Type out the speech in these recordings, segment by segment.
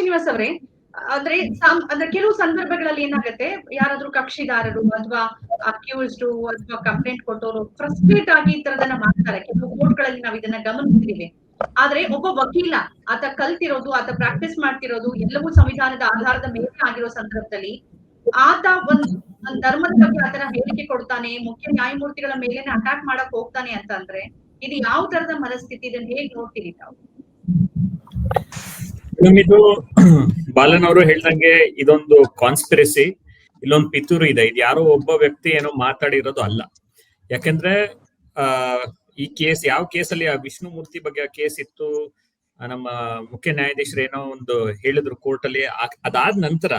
ಶ್ರೀನಿವಾಸ್ ಅವರೇ, ಅಂದ್ರೆ ಅಂದ್ರೆ ಕೆಲವು ಸಂದರ್ಭಗಳಲ್ಲಿ ಏನಾಗುತ್ತೆ, ಯಾರಾದ್ರೂ ಕಕ್ಷಿದಾರರು ಅಥವಾ ಅಕ್ಯೂಸ್ಡ್ ಅಥವಾ ಕಂಪ್ಲೇಂಟ್ ಕೊಟ್ಟವರು ಫ್ರಸ್ಟ್ರೇಟ್ ಆಗಿ ಈ ತರದನ್ನ ಮಾಡ್ತಾರೆ. ಕೆಲವು ಕೋರ್ಟ್ಗಳಲ್ಲಿ ನಾವು ಇದನ್ನ ಗಮನಿಸ್ತೀವಿ. ಆದ್ರೆ ಒಬ್ಬ ವಕೀಲ, ಆತ ಕಲ್ತಿರೋದು, ಆತ ಪ್ರಾಕ್ಟೀಸ್ ಮಾಡ್ತಿರೋದು, ಎಲ್ಲವೂ ಸಂವಿಧಾನದ ಆಧಾರದ ಮೇಲೆ ಆಗಿರೋ ಸಂದರ್ಭದಲ್ಲಿ ಆತ ಒಂದ್ ಧರ್ಮದ ಬಗ್ಗೆ ಆತನ ಹೇಳಿಕೆ ಕೊಡ್ತಾನೆ, ಮುಖ್ಯ ನ್ಯಾಯಮೂರ್ತಿಗಳ ಮೇಲೆ ಅಟ್ಯಾಕ್ ಮಾಡಕ್ ಹೋಗ್ತಾನೆ ಅಂತ ಅಂದ್ರೆ ಇದು ಯಾವ ತರದ ಮನಸ್ಥಿತಿ? ಇದನ್ನ ಹೇಗೆ ನೋಡ್ತೀರಿ ತಾವು? ಇದು, ಬಾಲನ್ ಅವರು ಹೇಳ್ದಂಗೆ ಇದೊಂದು ಕಾನ್ಸ್ಪಿರಸಿ ಇಲ್ಲೊಂದು ಪಿತೂರು ಇದೆ. ಇದು ಯಾರೋ ಒಬ್ಬ ವ್ಯಕ್ತಿ ಏನೋ ಮಾತಾಡಿರೋದು ಅಲ್ಲ. ಯಾಕಂದ್ರೆ, ಆ, ಈ ಕೇಸ್, ಯಾವ ಕೇಸಲ್ಲಿ ಆ ವಿಷ್ಣುಮೂರ್ತಿ ಬಗ್ಗೆ ಆ ಕೇಸ್ ಇತ್ತು ನಮ್ಮ ಮುಖ್ಯ ನ್ಯಾಯಾಧೀಶರು ಏನೋ ಒಂದು ಹೇಳಿದ್ರು ಕೋರ್ಟ್ ಅಲ್ಲಿ ಅದಾದ ನಂತರ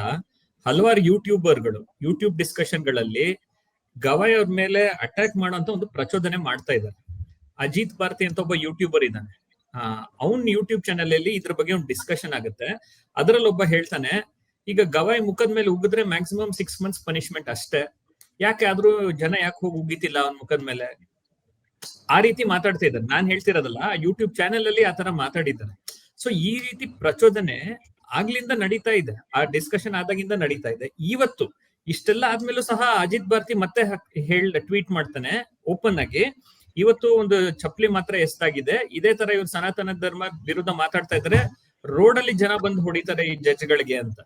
ಹಲವಾರು ಯೂಟ್ಯೂಬರ್ಗಳು, ಯೂಟ್ಯೂಬ್ ಡಿಸ್ಕಷನ್ಗಳಲ್ಲಿ ಗವಾಯ್ ಅವ್ರ ಮೇಲೆ ಅಟ್ಯಾಕ್ ಮಾಡುವಂತ ಒಂದು ಪ್ರಚೋದನೆ ಮಾಡ್ತಾ ಇದ್ದಾರೆ. ಅಜಿತ್ ಭಾರತಿ ಅಂತ ಒಬ್ಬ ಯೂಟ್ಯೂಬರ್ ಇದ್ದಾನೆ. ಅವನ್ ಯೂಟ್ಯೂಬ್ ಚಾನೆಲ್ ಅಲ್ಲಿ ಇದ್ರ ಬಗ್ಗೆ ಒಂದು ಡಿಸ್ಕಷನ್ ಆಗುತ್ತೆ. ಅದ್ರಲ್ಲಿ ಒಬ್ಬ ಹೇಳ್ತಾನೆ, ಈಗ ಗವಾಯ್ ಮುಖದ ಮೇಲೆ ಉಗಿದ್ರೆ ಮ್ಯಾಕ್ಸಿಮಮ್ ಸಿಕ್ಸ್ ಮಂತ್ಸ್ ಪನಿಷ್ಮೆಂಟ್ ಅಷ್ಟೇ. ಯಾಕೆ ಆದ್ರೂ ಜನ ಯಾಕೆ ಹೋಗಿ ಉಗಿತಿಲ್ಲ ಅವನ್ ಮುಖದ ಮೇಲೆ? ಆ ರೀತಿ ಮಾತಾಡ್ತಾ ಇದ್ದಾರೆ. ನಾನ್ ಹೇಳ್ತಿರೋದಲ್ಲ ಯೂಟ್ಯೂಬ್ ಚಾನೆಲ್ ಅಲ್ಲಿ ಆತರ ಮಾತಾಡಿದ್ದಾರೆ. ಸೊ ಈ ರೀತಿ ಪ್ರಚೋದನೆ ಆಗ್ಲಿಂದ ನಡೀತಾ ಇದೆ. ಆ ಡಿಸ್ಕಷನ್ ಆದಾಗಿಂದ ನಡೀತಾ ಇದೆ. ಇವತ್ತು ಇಷ್ಟೆಲ್ಲ ಆದ್ಮೇಲೂ ಸಹ ಅಜಿತ್ ಭಾರತಿ ಮತ್ತೆ ಹೇಳ್ ಟ್ವೀಟ್ ಮಾಡ್ತಾನೆ ಓಪನ್ ಆಗಿ. ಇವತ್ತು ಒಂದು ಚಪ್ಪಲಿ ಮಾತ್ರ ಎಷ್ಟಾಗಿದೆ. ಇದೇ ತರ ಇವ್ರು ಸನಾತನ ಧರ್ಮ ವಿರುದ್ಧ ಮಾತಾಡ್ತಾ ಇದ್ರೆ ರೋಡ್ ಅಲ್ಲಿ ಜನ ಬಂದು ಹೊಡಿತಾರೆ ಈ ಜಡ್ಜ್ಗಳಿಗೆ ಅಂತ.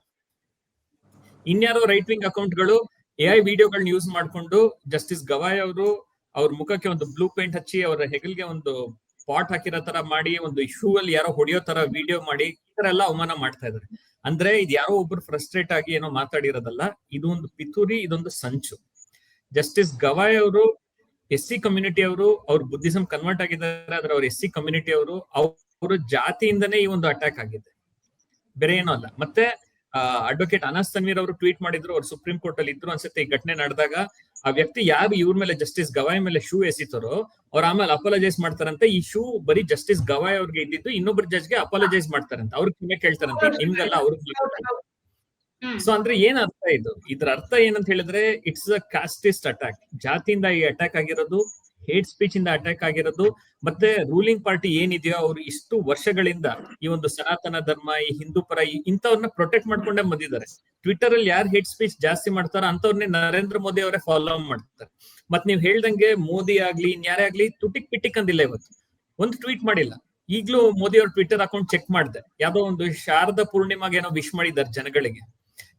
ಇನ್ಯಾರೋ ರೈಟ್ ವಿಂಗ್ ಅಕೌಂಟ್ಗಳು ಎ ಐ ವಿಡಿಯೋಗಳನ್ನ ಯೂಸ್ ಮಾಡ್ಕೊಂಡು ಜಸ್ಟಿಸ್ ಗವಾಯ್ ಅವರು ಅವ್ರ ಮುಖಕ್ಕೆ ಒಂದು ಬ್ಲೂ ಪೇಂಟ್ ಹಚ್ಚಿ ಅವರ ಹೆಗಲ್ಗೆ ಒಂದು ಪಾಟ್ ಹಾಕಿರೋ ತರ ಮಾಡಿ, ಒಂದು ಶೂ ಅಲ್ಲಿ ಯಾರೋ ಹೊಡಿಯೋ ತರ ವಿಡಿಯೋ ಮಾಡಿ ಈ ತರ ಎಲ್ಲ ಅವಮಾನ ಮಾಡ್ತಾ ಇದಾರೆ. ಅಂದ್ರೆ ಇದು ಯಾರೋ ಒಬ್ರು ಫ್ರಸ್ಟ್ರೇಟ್ ಆಗಿ ಏನೋ ಮಾತಾಡಿರೋದಲ್ಲ ಇದು ಒಂದು ಪಿತೂರಿ, ಇದೊಂದು ಸಂಚು. ಜಸ್ಟಿಸ್ ಗವಾಯ್ ಅವರು ಎಸ್ ಸಿ ಕಮ್ಯುನಿಟಿ ಅವರು ಅವ್ರ ಬುದ್ಧಿಸಂ ಕನ್ವರ್ಟ್ ಆಗಿದ್ದಾರೆ, ಆದ್ರೆ ಅವ್ರ ಎಸ್ ಸಿ ಕಮ್ಯುನಿಟಿ ಅವರು ಅವ್ರ ಜಾತಿಯಿಂದನೇ ಈ ಒಂದು ಅಟ್ಯಾಕ್ ಆಗಿದೆ. ಬೇರೆ ಏನೂ ಅಲ್ಲ. ಮತ್ತೆ ಅಡ್ವೊಕೇಟ್ ಅನಸ್ ತನ್ವೀರ್ ಅವರು ಟ್ವೀಟ್ ಮಾಡಿದ್ರು, ಅವ್ರು ಸುಪ್ರೀಂ ಕೋರ್ಟ್ ಅಲ್ಲಿ ಇದ್ರು ಅನ್ಸುತ್ತೆ ಈ ಘಟನೆ ನಡೆದಾಗ. ಆ ವ್ಯಕ್ತಿ ಯಾರು ಇವ್ರ ಮೇಲೆ ಜಸ್ಟಿಸ್ ಗವಾಯ್ ಮೇಲೆ ಶೂ ಎಸಿತಾರೋ, ಅವ್ರ ಆಮೇಲೆ ಅಪಾಲಜೈಸ್ ಮಾಡ್ತಾರಂತೆ. ಈ ಶೂ ಬರೀ ಜಸ್ಟಿಸ್ ಗವಾಯ್ ಅವ್ರಿಗೆ ಇದ್ದಿದ್ದು ಇನ್ನೊಬ್ರು ಜಡ್ಜ್ಗೆ ಅಪಾಲಜೈಸ್ ಮಾಡ್ತಾರಂತೆ. ಅವ್ರಿಗೆ ಕೇಳ್ತಾರಂತೆ. ನಿಮ್ಗೆಲ್ಲ, ಅವ್ರಿಗೆ ಸೊ ಅಂದ್ರೆ ಏನ್ ಅರ್ಥ ಇದು? ಇದ್ರ ಅರ್ಥ ಏನಂತ ಹೇಳಿದ್ರೆ ಇಟ್ಸ್ ಅ ಕಾಸ್ಟಿಸ್ಟ್ ಅಟ್ಯಾಕ್ ಜಾತಿಯಿಂದ ಈ ಅಟ್ಯಾಕ್ ಆಗಿರೋದು ಹೇಟ್ ಸ್ಪೀಚ್ ಇಂದ ಅಟ್ಯಾಕ್ ಆಗಿರೋದು, ಮತ್ತೆ ರೂಲಿಂಗ್ ಪಾರ್ಟಿ ಏನಿದೆಯೋ ಅವ್ರು ಇಷ್ಟು ವರ್ಷಗಳಿಂದ ಈ ಒಂದು ಸನಾತನ ಧರ್ಮ, ಈ ಹಿಂದೂ ಪರ ಇಂಥವ್ರನ್ನ ಪ್ರೊಟೆಕ್ಟ್ ಮಾಡ್ಕೊಂಡೇ ಬಂದಿದ್ದಾರೆ. ಟ್ವಿಟರ್ ಅಲ್ಲಿ ಯಾರು ಹೇಟ್ ಸ್ಪೀಚ್ ಜಾಸ್ತಿ ಮಾಡ್ತಾರೋ ಅಂತವ್ರನ್ನೇ ನರೇಂದ್ರ ಮೋದಿ ಅವರೇ ಫಾಲೋ ಮಾಡ್ತಾರೆ. ಮತ್ ನೀವ್ ಹೇಳ್ದಂಗೆ ಮೋದಿ ಆಗ್ಲಿ ಇನ್ಯಾರೇ ಆಗ್ಲಿ, ತುಟಿಕ್ ಪಿಟಿಕ್ ಅಂದಿಲ್ಲ ಇವತ್ತು. ಒಂದು ಟ್ವೀಟ್ ಮಾಡಿಲ್ಲ. ಈಗ್ಲೂ ಮೋದಿ ಅವ್ರ ಟ್ವಿಟರ್ ಅಕೌಂಟ್ ಚೆಕ್ ಮಾಡಿದೆ. ಯಾವ್ದೋ ಒಂದು ಶಾರದಾ ಪೂರ್ಣಿಮಾಗೆ ಏನೋ ವಿಶ್ ಮಾಡಿದ್ದಾರೆ ಜನಗಳಿಗೆ.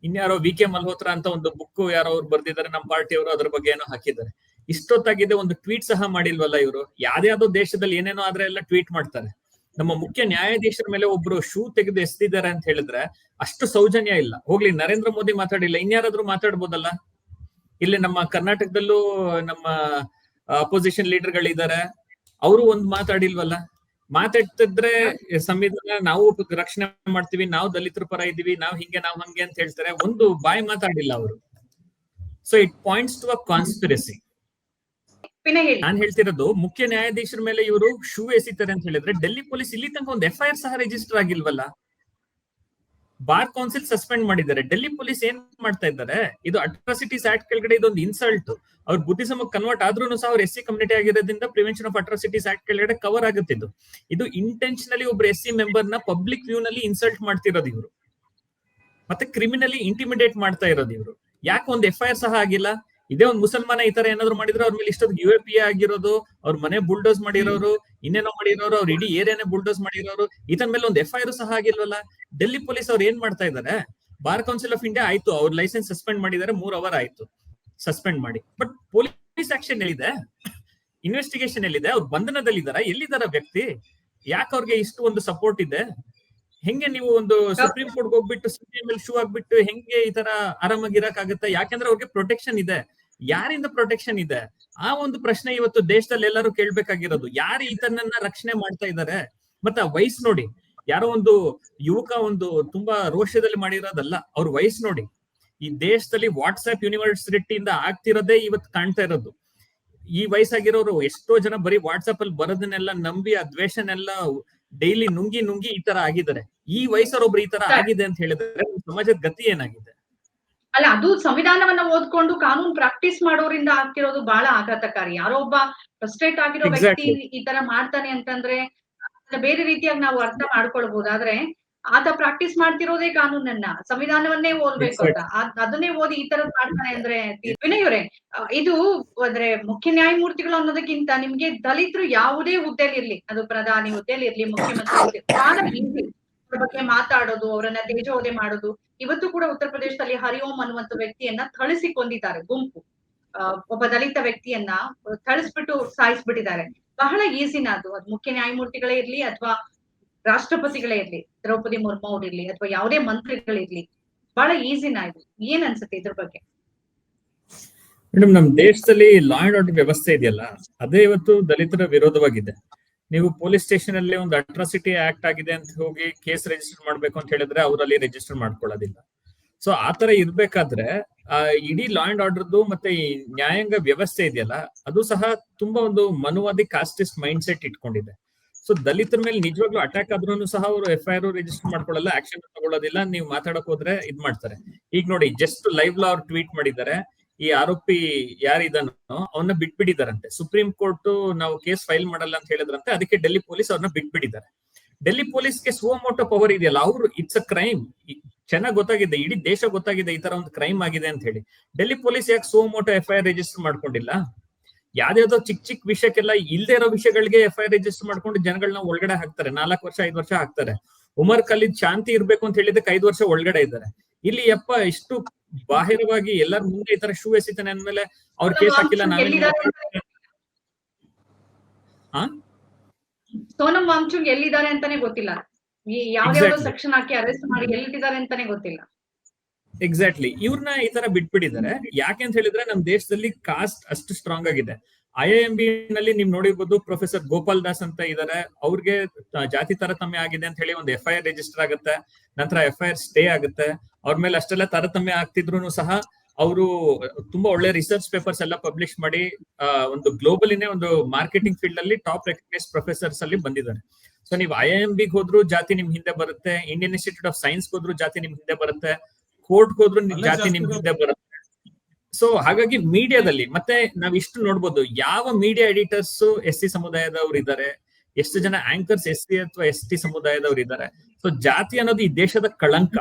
ಇನ್ಯಾರೋ ವಿ ಕೆ ಮಲ್ಹೋತ್ರ ಅಂತ ಒಂದು ಬುಕ್ ಯಾರೋ ಅವ್ರು ಬರ್ದಿದ್ದಾರೆ ನಮ್ಮ ಪಾರ್ಟಿಯವರು ಅದ್ರ ಬಗ್ಗೆ ಏನೋ ಹಾಕಿದ್ದಾರೆ. ಇಷ್ಟೊತ್ತಾಗಿದೆ, ಒಂದು ಟ್ವೀಟ್ ಸಹ ಮಾಡಿಲ್ವಲ್ಲ ಇವರು. ಯಾವ್ದಾದ್ರು ದೇಶದಲ್ಲಿ ಏನೇನೋ ಆದ್ರೆ ಎಲ್ಲ ಟ್ವೀಟ್ ಮಾಡ್ತಾರೆ. ನಮ್ಮ ಮುಖ್ಯ ನ್ಯಾಯಾಧೀಶರ ಮೇಲೆ ಒಬ್ರು ಶೂ ತೆಗೆದು ಎಸ್ತಿದ್ದಾರೆ ಅಂತ ಹೇಳಿದ್ರೆ ಅಷ್ಟು ಸೌಜನ್ಯ ಇಲ್ಲ. ಹೋಗ್ಲಿ, ನರೇಂದ್ರ ಮೋದಿ ಮಾತಾಡಿಲ್ಲ, ಇನ್ಯಾರಾದ್ರೂ ಮಾತಾಡ್ಬೋದಲ್ಲ? ಇಲ್ಲಿ ನಮ್ಮ ಕರ್ನಾಟಕದಲ್ಲೂ ನಮ್ಮ ಅಪೋಸಿಷನ್ ಲೀಡರ್ಗಳಿದ್ದಾರೆ ಅವರು ಒಂದ್ ಮಾತಾಡಿಲ್ವಲ್ಲ? ಮಾತಾಡ್ತಿದ್ರೆ ಸಂವಿಧಾನ ನಾವು ರಕ್ಷಣೆ ಮಾಡ್ತೀವಿ ನಾವು ದಲಿತರ ಪರ ಇದೀವಿ ನಾವು ಹಿಂಗೆ ನಾವು ಹಂಗೆ ಅಂತ ಹೇಳ್ತಾರೆ. ಒಂದು ಬಾಯಿ ಮಾತಾಡಿಲ್ಲ ಅವರು. So it points to a conspiracy ನಾನ್ ಹೇಳ್ತಿರೋದು ಮುಖ್ಯ ನ್ಯಾಯಾಧೀಶರ ಮೇಲೆ ಇವರು ಶೂ ಎಸಿತಾರೆ ಅಂತ ಹೇಳಿದ್ರೆ ಡೆಲ್ಲಿ ಪೊಲೀಸ್ ಇಲ್ಲಿ ತನಕ ಒಂದು ಎಫ್ ಐ ಆರ್ ಸಹ ರಿಜಿಸ್ಟರ್ ಆಗಿಲ್ವಲ್ಲ? ಬಾರ್ ಕೌನ್ಸಿಲ್ ಸಸ್ಪೆಂಡ್ ಮಾಡಿದ್ದಾರೆ. ಡೆಲ್ಲಿ ಪೊಲೀಸ್ ಏನ್ ಮಾಡ್ತಾ ಇದ್ದಾರೆ? ಇದು ಅಟ್ರಾಸಿಟೀಸ್ ಆಕ್ಟ್ ಕೆಳಗಡೆ ಇದೊಂದು ಇನ್ಸಲ್ಟ್. ಅವ್ರ ಬುದ್ಧಿಸಮ್ ಕನ್ವರ್ಟ್ ಆದ್ರೂ ಸಹ ಅವ್ರ ಎಸ್ ಸಿ ಕಮ್ಯುನಿಟಿ ಆಗಿರೋದ್ರಿಂದ ಪ್ರಿವೆನ್ಷನ್ ಆಫ್ ಅಟ್ರಾಸಿಟೀಸ್ ಆಕ್ಟ್ ಕೆಳಗಡೆ ಕವರ್ ಆಗುತ್ತಿದ್ದು ಇದು. ಇಂಟೆನ್ಷನಲಿ ಒಬ್ರು S C member public view ನಲ್ಲಿ ಇನ್ಸಲ್ಟ್ ಮಾಡ್ತಿರೋದು ಇವರು. ಮತ್ತೆ ಕ್ರಿಮಿನಲಿ ಇಂಟಿಮಿಡೇಟ್ ಮಾಡ್ತಾ ಇರೋದು ಇವರು. ಯಾಕೆ ಒಂದು ಎಫ್ ಐ ಆರ್ ಸಹ ಆಗಿಲ್ಲ? ಇದೇ ಒಂದು ಮುಸಲ್ಮಾನ ಈ ತರ ಏನಾದ್ರು ಮಾಡಿದ್ರೆ ಅವ್ರ ಮೇಲೆ ಇಷ್ಟೊಂದು ಯು ಎ ಆಗಿರೋದು, ಅವ್ರ ಮನೆ ಬುಲ್ಡೋಸ್ ಮಾಡಿರೋರು, ಇನ್ನೇನೋ ಮಾಡಿರೋರು, ಅವ್ರ ಇಡೀ ಏರಿಯಾನೇ ಬುಲ್ಡೋಸ್ ಮಾಡಿರೋರು, ಈತನ ಮೇಲೆ ಒಂದು ಎಫ್ ಐ ಆರ್ ಸಹ ಆಗಿಲ್ವಲ್ಲ? ಡೆಲ್ಲಿ ಪೊಲೀಸ್ ಅವ್ರು ಏನ್ ಮಾಡ್ತಾ ಇದ್ದಾರೆ ಬಾರ್ ಕೌನ್ಸಿಲ್ ಆಫ್ ಇಂಡಿಯಾ ಆಯ್ತು, ಅವ್ರ ಲೈಸೆನ್ಸ್ ಸಸ್ಪೆಂಡ್ ಮಾಡಿದ್ದಾರೆ ಮೂರ್ ಅವರ್ ಆಯ್ತು ಸಸ್ಪೆಂಡ್ ಮಾಡಿ. ಬಟ್ ಪೊಲೀಸ್ ಆಕ್ಷನ್ ಎಲ್ಲಿದೆ? ಇನ್ವೆಸ್ಟಿಗೇಷನ್ ಎಲ್ಲಿದೆ? ಅವ್ರು ಬಂಧನದಲ್ಲಿದ್ದಾರ ಎಲ್ಲಿದ್ದಾರ ವ್ಯಕ್ತಿ? ಯಾಕೆ ಅವ್ರಿಗೆ ಇಷ್ಟು ಒಂದು ಸಪೋರ್ಟ್ ಇದೆ? ಹೆಂಗೆ ನೀವು ಒಂದು ಸುಪ್ರೀಂ ಕೋರ್ಟ್ ಹೋಗ್ಬಿಟ್ಟು ಸಿಬಿಐ ಮೇಲೆ ಶೂ ಆಗ್ಬಿಟ್ಟು ಹೆಂಗೆ ಈ ತರ ಆರಾಮಾಗಿರಕ್ ಆಗುತ್ತೆ? ಯಾಕಂದ್ರೆ ಅವ್ರಿಗೆ ಪ್ರೊಟೆಕ್ಷನ್ ಇದೆ. ಯಾರಿಂದ ಪ್ರೊಟೆಕ್ಷನ್ ಇದೆ? ಆ ಒಂದು ಪ್ರಶ್ನೆ ಇವತ್ತು ದೇಶದಲ್ಲಿ ಎಲ್ಲರೂ ಕೇಳ್ಬೇಕಾಗಿರೋದು. ಯಾರು ಈತನನ್ನ ರಕ್ಷಣೆ ಮಾಡ್ತಾ ಇದ್ದಾರೆ ಮತ್ತೆ ಆ ವಯಸ್ಸು ನೋಡಿ. ಯಾರೋ ಒಂದು ಯುವಕ ಒಂದು ತುಂಬಾ ರೋಷದಲ್ಲಿ ಮಾಡಿರೋದಲ್ಲ ಅವ್ರ ವಯಸ್ಸು ನೋಡಿ. ಈ ದೇಶದಲ್ಲಿ ವಾಟ್ಸ್ಆಪ್ ಯೂನಿವರ್ಸಿಟಿಯಿಂದ ಆಗ್ತಿರೋದೇ ಇವತ್ತು ಕಾಣ್ತಾ ಇರೋದು. ಈ ವಯಸ್ಸಾಗಿರೋರು ಎಷ್ಟೋ ಜನ ಬರೀ ವಾಟ್ಸ್ಆಪ್ ಅಲ್ಲಿ ಬರೋದನ್ನೆಲ್ಲ ನಂಬಿ ಆ ದ್ವೇಷನೆಲ್ಲ ಡೈಲಿ ನುಂಗಿ ನುಂಗಿ ಈ ತರ ಆಗಿದ್ದಾರೆ. ಈ ವಯಸ್ಸರೊಬ್ರು ಈ ತರ ಆಗಿದೆ ಅಂತ ಹೇಳಿದ್ರೆ ಸಮಾಜದ ಗತಿ ಏನಾಗಿದೆ? ಅಲ್ಲ ಅದು ಸಂವಿಧಾನವನ್ನ ಓದ್ಕೊಂಡು ಕಾನೂನು ಪ್ರಾಕ್ಟೀಸ್ ಮಾಡೋರಿಂದ ಆಗ್ತಿರೋದು ಬಹಳ ಆಘಾತಕಾರಿ. ಯಾರೋ ಒಬ್ಬ ಫ್ರಸ್ಟ್ರೇಟ್ ಆಗಿರೋ ವ್ಯಕ್ತಿ ಈ ತರ ಮಾಡ್ತಾನೆ ಅಂತಂದ್ರೆ ಬೇರೆ ರೀತಿಯಾಗಿ ನಾವು ಅರ್ಥ ಮಾಡ್ಕೊಳ್ಬಹುದು ಆದ್ರೆ ಆತ ಪ್ರಾಕ್ಟೀಸ್ ಮಾಡ್ತಿರೋದೇ ಕಾನೂನನ್ನ ಸಂವಿಧಾನವನ್ನೇ ಓದ್ಬೇಕು ಅಂತ. ಅದನ್ನೇ ಓದಿ ಈ ತರದ್ ಮಾಡ್ತಾನೆ ಅಂದ್ರೆ ವಿನಯ್ ಅವರೇ ಇದು ಅಂದ್ರೆ ಮುಖ್ಯ ನ್ಯಾಯಮೂರ್ತಿಗಳು ಅನ್ನೋದಕ್ಕಿಂತ ನಿಮ್ಗೆ ದಲಿತರು ಯಾವುದೇ ಹುದ್ದೆಲಿ ಇರ್ಲಿ ಅದು ಪ್ರಧಾನಿ ಹುದ್ದೆಲಿ ಇರ್ಲಿ ಮುಖ್ಯಮಂತ್ರಿ ಬಗ್ಗೆ ಮಾತಾಡೋದು, ಅವರನ್ನ ತೇಜೋವಧೆ ಮಾಡೋದು. ಇವತ್ತು ಕೂಡ ಉತ್ತರ ಪ್ರದೇಶದಲ್ಲಿ ಹರಿಓಂ ಅನ್ನುವಂತ ವ್ಯಕ್ತಿಯನ್ನ ಥಳಿಸಿ ಕೊಂದಿದ್ದಾರೆ ಗುಂಪು ಒಬ್ಬ ದಲಿತ ವ್ಯಕ್ತಿಯನ್ನ ಥಳಿಸ್ಬಿಟ್ಟು ಸಾಯಿಸ್ಬಿಟ್ಟಿದ್ದಾರೆ. ಬಹಳ ಈಸಿನ ಅದು. ಅದು ಮುಖ್ಯ ನ್ಯಾಯಮೂರ್ತಿಗಳೇ ಇರ್ಲಿ ಅಥವಾ ರಾಷ್ಟ್ರಪತಿಗಳೇ ಇರ್ಲಿ, ದ್ರೌಪದಿ ಮುರ್ಮು ಅವ್ರಿರ್ಲಿ ಅಥವಾ ಯಾವುದೇ ಮಂತ್ರಿಗಳಿರ್ಲಿ ಬಹಳ ಈಸಿನ ಇದು. ಏನ್ ಅನ್ಸುತ್ತೆ ಇದ್ರ ಬಗ್ಗೆ? ಮೇಡಮ್ ನಮ್ ದೇಶದಲ್ಲಿ ಲಾ ಅಂಡ್ ಆರ್ಡರ್ ವ್ಯವಸ್ಥೆ ಇದೆಯಲ್ಲ, ಅದೇ ಇವತ್ತು ದಲಿತರ ವಿರೋಧವಾಗಿದೆ. ನೀವು ಪೊಲೀಸ್ ಸ್ಟೇಷನ್ ಅಲ್ಲಿ ಒಂದು ಅಟ್ರಾಸಿಟಿ ಆಕ್ಟ್ ಆಗಿದೆ ಅಂತ ಹೋಗಿ ಕೇಸ್ ರಿಜಿಸ್ಟರ್ ಮಾಡ್ಬೇಕು ಅಂತ ಹೇಳಿದ್ರೆ ಅವರಲ್ಲಿ ರಿಜಿಸ್ಟರ್ ಮಾಡ್ಕೊಳ್ಳೋದಿಲ್ಲ. ಸೊ ಆತರ ಇರ್ಬೇಕಾದ್ರೆ ಇಡೀ ಲಾ ಅಂಡ್ ಆರ್ಡರ್ದು ಮತ್ತೆ ಈ ನ್ಯಾಯಾಂಗ ವ್ಯವಸ್ಥೆ ಇದೆಯಲ್ಲ, ಅದು ಸಹ ತುಂಬಾ ಒಂದು ಮನುವಾದಿ ಕಾಸ್ಟಿಸ್ಟ್ ಮೈಂಡ್ ಸೆಟ್ ಇಟ್ಕೊಂಡಿದೆ. ಸೊ ದಲಿತರ ಮೇಲೆ ನಿಜವಾಗ್ಲೂ ಅಟ್ಯಾಕ್ ಆದ್ರೂ ಸಹ ಅವರು ಎಫ್ ಐ ಆರ್ ರಿಜಿಸ್ಟರ್ ಮಾಡ್ಕೊಳ್ಳಲ್ಲ ಆಕ್ಷನ್ ತಗೊಳ್ಳೋದಿಲ್ಲ, ನೀವು ಮಾತಾಡಕ್ ಹೋದ್ರೆ ಇದ್ ಮಾಡ್ತಾರೆ. ಈಗ ನೋಡಿ ಜಸ್ಟ್ ಲೈವ್ ಲಾ ಅವ್ರು ಟ್ವೀಟ್ ಮಾಡಿದ್ದಾರೆ. ಈ ಆರೋಪಿ ಯಾರಿದನೋ ಅವನ್ನ ಬಿಟ್ಬಿಟ್ಟಿದಾರಂತೆ. ಸುಪ್ರೀಂ ಕೋರ್ಟ್ ನಾವು ಕೇಸ್ ಫೈಲ್ ಮಾಡಲ್ಲ ಅಂತ ಹೇಳಿದ್ರಂತೆ, ಅದಕ್ಕೆ ಡೆಲ್ಲಿ ಪೊಲೀಸ್ ಅವ್ರನ್ನ ಬಿಟ್ಬಿಟ್ಟಿದ್ದಾರೆ. ಡೆಲ್ಲಿ ಪೊಲೀಸ್ಗೆ ಮೋಟೋ ಪವರ್ ಇದೆಯಲ್ಲ, ಅವ್ರು ಇಟ್ಸ್ ಅ ಕ್ರೈಮ್ ಚೆನ್ನಾಗ್ ಗೊತ್ತಾಗಿದೆ, ಇಡೀ ದೇಶ ಗೊತ್ತಾಗಿದೆ, ಈ ತರ ಒಂದು ಕ್ರೈಮ್ ಆಗಿದೆ ಅಂತ ಹೇಳಿ. ಡೆಲ್ಲಿ ಪೊಲೀಸ್ ಯಾಕೆ ಮೋಟೋ ಎಫ್ ಐ ಆರ್ ರಿಜಿಸ್ಟರ್ ಮಾಡ್ಕೊಂಡಿಲ್ಲ? ಯಾವ್ದಾವ್ದೋ ಚಿಕ್ಕ ಚಿಕ್ಕ ವಿಷಯಕ್ಕೆಲ್ಲ ಇಲ್ದೇ ಇರೋ ವಿಷಯಗಳಿಗೆ ಎಫ್ ಐ ಆರ್ ರಿಜಿಸ್ಟರ್ ಮಾಡ್ಕೊಂಡು ಜನಗಳನ್ನ ಒಳಗಡೆ ಹಾಕ್ತಾರೆ, ನಾಲ್ಕು ವರ್ಷ, ಐದು ವರ್ಷ ಹಾಕ್ತಾರೆ. ಉಮರ್ ಖಲೀದ್ ಶಾಂತಿ ಇರ್ಬೇಕು ಅಂತ ಹೇಳಿದಕ್ಕೆ ಐದು ವರ್ಷ ಒಳಗಡೆ ಇದ್ದಾರೆ. ಇಲ್ಲಿ ಯಪ್ಪ, ಇಷ್ಟು ಬಾಹಿರವಾಗಿ ಎಲ್ಲರ ಮುಂದೆ ಈ ತರ ಶೂ ಎಸಿತಾನೆ ಅಂದ್ಮೇಲೆ ಅವ್ರ ಕೇಸ್ ಹಾಕಿಲ್ಲ ನಾನು? ಸೋನಂ ವಾಂಗ್ಚುಂಗ್ ಎಲ್ಲಿದ್ದಾರೆ ಅಂತಾನೆ ಗೊತ್ತಿಲ್ಲ. ಸೆಕ್ಷನ್ ಹಾಕಿ ಅರೆಸ್ಟ್ ಮಾಡಿ ಎಲ್ಲಿದ್ದಾರೆ ಅಂತಾನೆ ಗೊತ್ತಿಲ್ಲ. ಎಕ್ಸಾಕ್ಟ್ಲಿ ಇವ್ರನ್ನ ಈ ತರ ಬಿಟ್ಬಿಟ್ಟಿದ್ದಾರೆ. ಯಾಕೆ ಅಂತ ಹೇಳಿದ್ರೆ ನಮ್ ದೇಶದಲ್ಲಿ ಕಾಸ್ಟ್ ಅಷ್ಟು ಸ್ಟ್ರಾಂಗ್ ಆಗಿದೆ. ಐ ಐ ಎಂ ಬಿ ನಲ್ಲಿ ನೀವು ನೋಡಿರ್ಬೋದು ಪ್ರೊಫೆಸರ್ ಗೋಪಾಲ್ ದಾಸ್ ಅಂತ ಇದ್ದಾರೆ ಅವ್ರಿಗೆ ಜಾತಿ ತಾರತಮ್ಯ ಆಗಿದೆ ಅಂತ ಹೇಳಿ ಒಂದು ಎಫ್ ಐ ಆರ್ ರಿಜಿಸ್ಟರ್ ಆಗುತ್ತೆ. ನಂತರ ಎಫ್ ಐ ಆರ್ ಸ್ಟೇ ಆಗುತ್ತೆ. ಅವ್ರ ಮೇಲೆ ಅಷ್ಟೆಲ್ಲ ತಾರತಮ್ಯ ಆಗ್ತಿದ್ರು ಸಹ ಅವರು ತುಂಬಾ ಒಳ್ಳೆ ರಿಸರ್ಚ್ ಪೇಪರ್ಸ್ ಎಲ್ಲ ಪಬ್ಲಿಷ್ ಮಾಡಿ ಒಂದು ಗ್ಲೋಬಲಿನೇ ಒಂದು ಮಾರ್ಕೆಟಿಂಗ್ ಫೀಲ್ಡ್ ಅಲ್ಲಿ ಟಾಪ್ ರೆಕಗ್ನೈಸ್ ಪ್ರೊಫೆಸರ್ಸ್ ಅಲ್ಲಿ ಬಂದಿದ್ದಾರೆ. ಸೊ ನೀವು ಐ ಐ ಎಂ ಬಿಗ್ ಹೋದ್ರು ಜಾತಿ ನಿಮ್ ಹಿಂದೆ ಬರುತ್ತೆ. ಇಂಡಿಯನ್ ಇನ್ಸ್ಟಿಟ್ಯೂಟ್ ಆಫ್ ಸೈನ್ಸ್ ಹೋದ್ರು ಜಾತಿ ನಿಮ್ ಹಿಂದೆ ಬರುತ್ತೆ. ಕೋರ್ಟ್ ಹೋದ್ರು ಜಾತಿ ನಿಮ್ ಹಿಂದೆ ಬರುತ್ತೆ. ಸೊ ಹಾಗಾಗಿ ಮೀಡಿಯಾದಲ್ಲಿ ಮತ್ತೆ ನಾವ್ ಇಷ್ಟು ನೋಡ್ಬೋದು, ಯಾವ ಮೀಡಿಯಾ ಎಡಿಟರ್ಸ್ ಎಸ್ ಸಿ ಸಮುದಾಯದವ್ರು ಇದ್ದಾರೆ ಎಷ್ಟು ಜನ ಆಂಕರ್ಸ್ ಎಸ್ ಸಿ ಅಥವಾ ಎಸ್ ಟಿ ಸಮುದಾಯದವ್ರು ಇದ್ದಾರೆ ಸೊ ಜಾತಿ ಅನ್ನೋದು ಈ ದೇಶದ ಕಳಂಕ.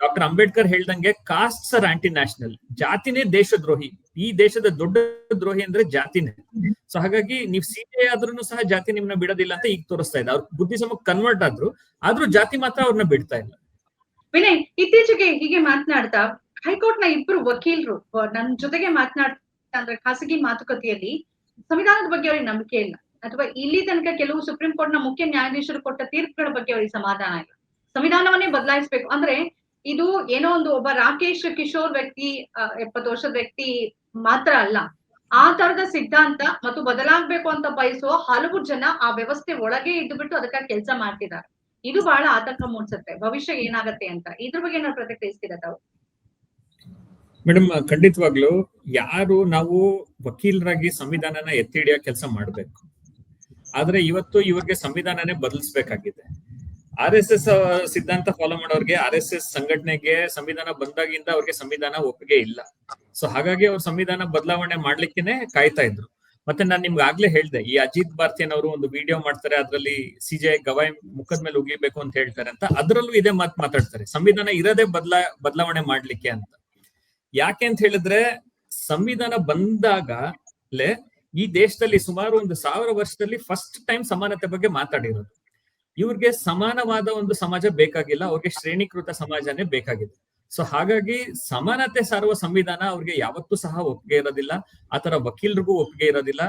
ಡಾಕ್ಟರ್ ಅಂಬೇಡ್ಕರ್ ಹೇಳ್ದಂಗೆ ಕಾಸ್ಟ್ ಆರ್ ಆಂಟಿ ನ್ಯಾಷನಲ್ ಜಾತಿನೇ ದೇಶದ್ರೋಹಿ. ಈ ದೇಶದ ದೊಡ್ಡ ದ್ರೋಹಿ ಅಂದ್ರೆ ಜಾತಿನೇ. ಸೊ ಹಾಗಾಗಿ ನೀವು ಸಿ ಎ ಆದ್ರೂ ಸಹ ಜಾತಿ ನಿಮ್ನ ಬಿಡೋದಿಲ್ಲ ಅಂತ ಈಗ ತೋರಿಸ್ತಾ ಇದೆ. ಅವ್ರ ಬುದ್ಧಿಸಮಕ್ಕೆ ಕನ್ವರ್ಟ್ ಆದ್ರು, ಆದ್ರೂ ಜಾತಿ ಮಾತ್ರ ಅವ್ರನ್ನ ಬಿಡ್ತಾ ಇಲ್ಲ. ವಿನಯ್, ಇತ್ತೀಚೆಗೆ ಹೀಗೆ ಮಾತನಾಡ್ತಾ ಹೈಕೋರ್ಟ್ನ ಇಬ್ರು ವಕೀಲರು ನನ್ ಜೊತೆಗೆ ಮಾತನಾಡ್ತಾ ಅಂದ್ರೆ ಖಾಸಗಿ ಮಾತುಕತೆಯಲ್ಲಿ ಸಂವಿಧಾನದ ಬಗ್ಗೆ ಅವ್ರಿಗೆ ನಂಬಿಕೆ ಇಲ್ಲ. ಅಥವಾ ಇಲ್ಲಿ ತನಕ ಕೆಲವು ಸುಪ್ರೀಂ ಕೋರ್ಟ್ನ ಮುಖ್ಯ ನ್ಯಾಯಾಧೀಶರು ಕೊಟ್ಟ ತೀರ್ಪುಗಳ ಬಗ್ಗೆ ಅವ್ರಿಗೆ ಸಮಾಧಾನ ಇಲ್ಲ. ಸಂವಿಧಾನವನ್ನೇ ಬದಲಾಯಿಸಬೇಕು. ಅಂದ್ರೆ ಇದು ಏನೋ ಒಂದು ಒಬ್ಬ ರಾಕೇಶ್ ಕಿಶೋರ್ ವ್ಯಕ್ತಿ ಎಪ್ಪತ್ತು ವರ್ಷದ ವ್ಯಕ್ತಿ ಮಾತ್ರ ಅಲ್ಲ. ಆ ತರದ ಸಿದ್ಧಾಂತ ಮತ್ತು ಬದಲಾಗ್ಬೇಕು ಅಂತ ಬಯಸುವ ಹಲವು ಜನ ಆ ವ್ಯವಸ್ಥೆ ಒಳಗೆ ಇದ್ದು ಬಿಟ್ಟು ಅದಕ್ಕೆ ಕೆಲಸ ಮಾಡ್ತಿದ್ದಾರೆ. ಇದು ಬಹಳ ಆತಂಕ ಮೂಡಿಸುತ್ತೆ. ಭವಿಷ್ಯ ಏನಾಗತ್ತೆ ಅಂತ. ಇದ್ರ ಬಗ್ಗೆ ಏನಾದ್ರು ಪ್ರತಿಕ್ರಿಯಿಸ್ತೀರಾ ತಾವು? ಮೇಡಮ್, ಖಂಡಿತವಾಗ್ಲು ಯಾರು ನಾವು ವಕೀಲರಾಗಿ ಸಂವಿಧಾನನ ಎತ್ತಿ ಹಿಡಿಯೋ ಕೆಲಸ ಮಾಡ್ಬೇಕು. ಆದ್ರೆ ಇವತ್ತು ಇವ್ರಿಗೆ ಸಂವಿಧಾನನೇ ಬದಲಿಸ್ಬೇಕಾಗಿದೆ. ಆರ್ ಎಸ್ ಎಸ್ ಸಿದ್ಧಾಂತ ಫಾಲೋ ಮಾಡೋರ್ಗೆ ಆರ್ ಎಸ್ ಎಸ್ ಸಂಘಟನೆಗೆ ಸಂವಿಧಾನ ಬಂದಾಗಿಂದ ಅವ್ರಿಗೆ ಸಂವಿಧಾನ ಒಪ್ಪಿಗೆ ಇಲ್ಲ. ಸೊ ಹಾಗಾಗಿ ಅವ್ರ ಸಂವಿಧಾನ ಬದಲಾವಣೆ ಮಾಡ್ಲಿಕ್ಕೆನೆ ಕಾಯ್ತಾ ಇದ್ರು. ಮತ್ತೆ ನಾನು ನಿಮ್ಗೆ ಆಗ್ಲೇ ಹೇಳ್ದೆ, ಈ ಅಜಿತ್ ಭಾರತಿಯನ್ ಅವರು ಒಂದು ವಿಡಿಯೋ ಮಾಡ್ತಾರೆ, ಅದ್ರಲ್ಲಿ ಸಿಜೆ ಗವಾಯ್ ಮುಖದ ಮೇಲೆ ಉಗಿಬೇಕು ಅಂತ ಹೇಳ್ತಾರೆ ಅಂತ, ಅದ್ರಲ್ಲೂ ಇದೇ ಮಾತು ಮಾತಾಡ್ತಾರೆ. ಸಂವಿಧಾನ ಇರೋದೇ ಬದಲಾ, ಬದಲಾವಣೆ ಮಾಡ್ಲಿಕ್ಕೆ ಅಂತ. ಯಾಕೆ ಅಂತ ಹೇಳಿದ್ರೆ ಸಂವಿಧಾನ ಬಂದಾಗಲೇ ಈ ದೇಶದಲ್ಲಿ ಸುಮಾರು ಒಂದು ಸಾವಿರ ವರ್ಷದಲ್ಲಿ ಫಸ್ಟ್ ಟೈಮ್ ಸಮಾನತೆ ಬಗ್ಗೆ ಮಾತಾಡಿರೋದು. ಇವ್ರಿಗೆ ಸಮಾನವಾದ ಒಂದು ಸಮಾಜ ಬೇಕಾಗಿಲ್ಲ, ಅವ್ರಿಗೆ ಶ್ರೇಣೀಕೃತ ಸಮಾಜನೇ ಬೇಕಾಗಿದೆ. ಸೊ ಹಾಗಾಗಿ ಸಮಾನತೆ ಸಾರುವ ಸಂವಿಧಾನ ಅವ್ರಿಗೆ ಯಾವತ್ತೂ ಸಹ ಒಪ್ಪಿಗೆ ಇರೋದಿಲ್ಲ ಆತರ ವಕೀಲರಿಗೂ ಒಪ್ಪಿಗೆ ಇರೋದಿಲ್ಲ.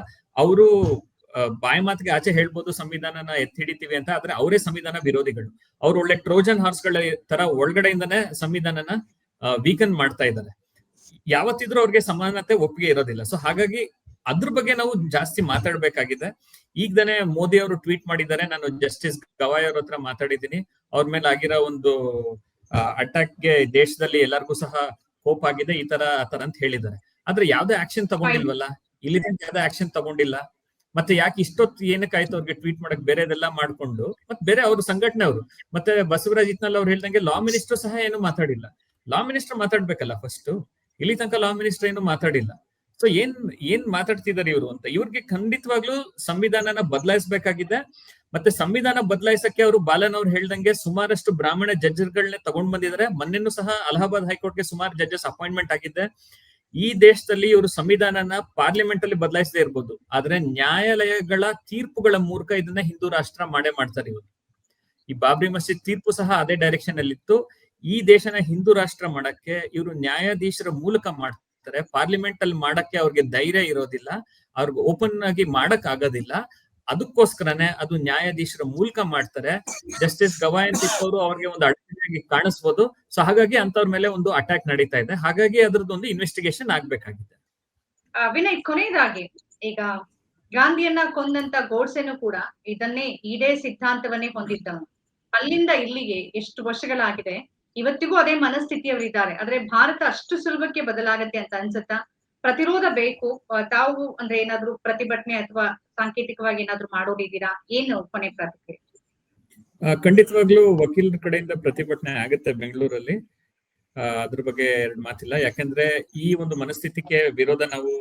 ಅವರು ಬಾಯಿ ಮಾತಿಗೆ ಆಚೆ ಹೇಳ್ಬೋದು ಸಂವಿಧಾನನ ಎತ್ತಿ ಹಿಡಿತೀವಿ ಅಂತ, ಆದ್ರೆ ಅವರೇ ಸಂವಿಧಾನ ವಿರೋಧಿಗಳು. ಅವ್ರು ಒಳ್ಳೆ ಟ್ರೋಜನ್ ಹಾರ್ಸ್ಗಳ ತರ ಒಳಗಡೆಯಿಂದನೇ ಸಂವಿಧಾನನ ವೀಕನ್ ಮಾಡ್ತಾ ಇದ್ದಾರೆ. ಯಾವತ್ತಿದ್ರೂ ಅವ್ರಿಗೆ ಸಮಾನತೆ ಒಪ್ಪಿಗೆ ಇರೋದಿಲ್ಲ. ಸೊ ಹಾಗಾಗಿ ಅದ್ರ ಬಗ್ಗೆ ನಾವು ಜಾಸ್ತಿ ಮಾತಾಡ್ಬೇಕಾಗಿದೆ. ಈಗ್ದಾನೆ ಮೋದಿ ಅವರು ಟ್ವೀಟ್ ಮಾಡಿದ್ದಾರೆ. ನಾನು ಜಸ್ಟಿಸ್ ಗವಾಯ್ ಅವ್ರ ಹತ್ರ ಮಾತಾಡಿದ್ದೀನಿ. ಅವ್ರ ಮೇಲೆ ಆಗಿರೋ ಒಂದು ಅಟ್ಯಾಕ್ಗೆ ದೇಶದಲ್ಲಿ ಎಲ್ಲರಿಗೂ ಸಹ ಕೋಪ್ ಆಗಿದೆ. ಈ ತರ ತರ ಅಂತ ಹೇಳಿದ್ದಾರೆ. ಆದ್ರೆ ಯಾವ್ದೇ ಆಕ್ಷನ್ ತಗೊಂಡಿಲ್ವಲ್ಲ? ಇಲ್ಲಿ ಯಾವ್ದೇ ಆಕ್ಷನ್ ತಗೊಂಡಿಲ್ಲ. ಮತ್ತೆ ಯಾಕೆ ಇಷ್ಟೊತ್ತು ಏನಕ್ಕಾಯ್ತು ಅವ್ರಿಗೆ ಟ್ವೀಟ್ ಮಾಡಕ್? ಬೇರೆದೆಲ್ಲ ಮಾಡ್ಕೊಂಡು, ಮತ್ತೆ ಬೇರೆ ಅವ್ರ ಸಂಘಟನೆ ಅವರು. ಮತ್ತೆ ಬಸವರಾಜ್ ಇತ್ನಲ್ ಅವ್ರು ಹೇಳ್ದಂಗೆ ಲಾ ಮಿನಿಸ್ಟರ್ ಸಹ ಏನು ಮಾತಾಡಿಲ್ಲ. ಲಾ ಮಿನಿಸ್ಟರ್ ಮಾತಾಡ್ಬೇಕಲ್ಲ ಫಸ್ಟ್ ಇಲ್ಲಿ ತನಕ ಲಾ ಮಿನಿಸ್ಟರ್ ಏನು ಮಾತಾಡಿಲ್ಲ. ಸೊ ಏನ್ ಏನ್ ಮಾತಾಡ್ತಿದ್ದಾರೆ ಇವರು ಅಂತ? ಇವ್ರಿಗೆ ಖಂಡಿತವಾಗ್ಲೂ ಸಂವಿಧಾನನ ಬದಲಾಯಿಸಬೇಕಾಗಿದೆ. ಮತ್ತೆ ಸಂವಿಧಾನ ಬದಲಾಯಿಸಕ್ಕೆ ಅವರು ಬಾಲನ್ ಅವ್ರು ಹೇಳ್ದಂಗೆ ಸುಮಾರಷ್ಟು ಬ್ರಾಹ್ಮಣ ಜಡ್ಜರ್ಗಳನ್ನ ತಗೊಂಡ್ ಬಂದಿದ್ದಾರೆ. ಮೊನ್ನೆನೂ ಸಹ ಅಲಹಾಬಾದ್ ಹೈಕೋರ್ಟ್ಗೆ ಸುಮಾರು ಜಡ್ಜಸ್ ಅಪಾಯಿಂಟ್ಮೆಂಟ್ ಆಗಿದ್ದೆ. ಈ ದೇಶದಲ್ಲಿ ಇವರು ಸಂವಿಧಾನನ ಪಾರ್ಲಿಮೆಂಟ್ ಅಲ್ಲಿ ಬದಲಾಯಿಸದೇ ಇರ್ಬೋದು. ಆದ್ರೆ ನ್ಯಾಯಾಲಯಗಳ ತೀರ್ಪುಗಳ ಮೂಲಕ ಇದನ್ನ ಹಿಂದೂ ರಾಷ್ಟ್ರ ಮಾಡೇ ಮಾಡ್ತಾರೆ ಇವರು. ಈ ಬಾಬ್ರಿ ಮಸೀದ್ ತೀರ್ಪು ಸಹ ಅದೇ ಡೈರೆಕ್ಷನ್ ಅಲ್ಲಿ ಇತ್ತು ಈ ದೇಶನ ಹಿಂದೂ ರಾಷ್ಟ್ರ ಮಾಡಕ್ಕೆ ಇವರು ನ್ಯಾಯಾಧೀಶರ ಮೂಲಕ ಮಾಡ್ತಾರೆ. ಪಾರ್ಲಿಮೆಂಟ್ ಅಲ್ಲಿ ಮಾಡಕ್ಕೆ ಅವ್ರಿಗೆ ಧೈರ್ಯ ಇರೋದಿಲ್ಲ. ಅವ್ರಿಗೆ ಓಪನ್ ಆಗಿ ಮಾಡಕ್ ಆಗೋದಿಲ್ಲ. ಅದಕ್ಕೋಸ್ಕರನೇ ಅದು ನ್ಯಾಯಾಧೀಶರ ಮೂಲಕ ಮಾಡ್ತಾರೆ. ಜಸ್ಟಿಸ್ ಗವಾಯನ್ ಅವರು ಅವ್ರಿಗೆ ಒಂದು ಅಡಚಣೆಯಾಗಿ ಕಾಣಿಸ್ಬೋದು. ಸೊ ಹಾಗಾಗಿ ಅಂತವ್ರ ಮೇಲೆ ಒಂದು ಅಟ್ಯಾಕ್ ನಡೀತಾ ಇದೆ. ಹಾಗಾಗಿ ಅದ್ರದ್ದೊಂದು ಇನ್ವೆಸ್ಟಿಗೇಷನ್ ಆಗ್ಬೇಕಾಗಿದೆ. ವಿನಯ್ ಕೊನೆಯದಾಗಿ ಈಗ ಗಾಂಧಿಯನ್ನ ಕೊಂದಂತ ಗೋಡ್ಸೆನು ಕೂಡ ಇದನ್ನೇ ಇದೇ ಸಿದ್ಧಾಂತವನ್ನೇ ಹೊಂದಿದ್ದವನು. ಅಲ್ಲಿಂದ ಇಲ್ಲಿಗೆ ಎಷ್ಟು ವರ್ಷಗಳಾಗಿದೆ? ಇವತ್ತಿಗೂ ಅದೇ ಮನಸ್ಥಿತಿಯವರಿದ್ದಾರೆ ಆದ್ರೆ ಭಾರತ ಅಷ್ಟು ಸುಲಭಕ್ಕೆ ಬದಲಾಗತ್ತೆ ಅಂತ ಅನ್ಸುತ್ತಾ? ಪ್ರತಿರೋಧ ಬೇಕು. ತಾವು ಅಂದ್ರೆ ಏನಾದ್ರೂ ಪ್ರತಿಭಟನೆ ಅಥವಾ ಸಾಂಕೇತಿಕವಾಗಿ ಏನಾದ್ರೂ ಮಾಡೋದಿದ್ದೀರಾ ಏನು ಕೊನೆ ಪ್ರತಿಕ್ರಿಯೆ? ಖಂಡಿತವಾಗ್ಲೂ ವಕೀಲರ ಕಡೆಯಿಂದ ಪ್ರತಿಭಟನೆ ಆಗುತ್ತೆ ಬೆಂಗಳೂರಲ್ಲಿ. ಅದ್ರ ಬಗ್ಗೆ ಎರಡು ಮಾತಿಲ್ಲ. ಯಾಕಂದ್ರೆ ಈ ಒಂದು ಮನಸ್ಥಿತಿಗೆ ವಿರೋಧ ನಾವು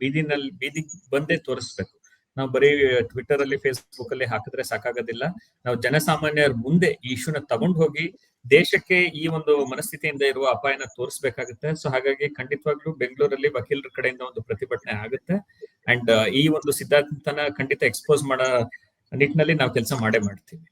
ಬೀದಿನಲ್ಲಿ ಬೀದಿ ಬಂದೇ ತೋರಿಸ್ಬೇಕು. ನಾವು ಬರೀ ಟ್ವಿಟರ್ ಅಲ್ಲಿ ಫೇಸ್ಬುಕ್ ಅಲ್ಲಿ ಹಾಕಿದ್ರೆ ಸಾಕಾಗೋದಿಲ್ಲ. ನಾವು ಜನಸಾಮಾನ್ಯರ ಮುಂದೆ ಈ ಇಶ್ಯೂನ ತಗೊಂಡ್ ಹೋಗಿ ದೇಶಕ್ಕೆ ಈ ಒಂದು ಮನಸ್ಥಿತಿಯಿಂದ ಇರುವ ಅಪಾಯನ ತೋರಿಸಬೇಕಾಗುತ್ತೆ. ಸೊ ಹಾಗಾಗಿ ಖಂಡಿತವಾಗ್ಲೂ ಬೆಂಗಳೂರಲ್ಲಿ ವಕೀಲರ ಕಡೆಯಿಂದ ಒಂದು ಪ್ರತಿಭಟನೆ ಆಗುತ್ತೆ. ಅಂಡ್ ಈ ಒಂದು ಸಿದ್ಧಾಂತನ ಖಂಡಿತ ಎಕ್ಸ್ಪೋಸ್ ಮಾಡೋ ನಿಟ್ಟಿನಲ್ಲಿ ನಾವು ಕೆಲಸ ಮಾಡೇ ಮಾಡ್ತೀವಿ.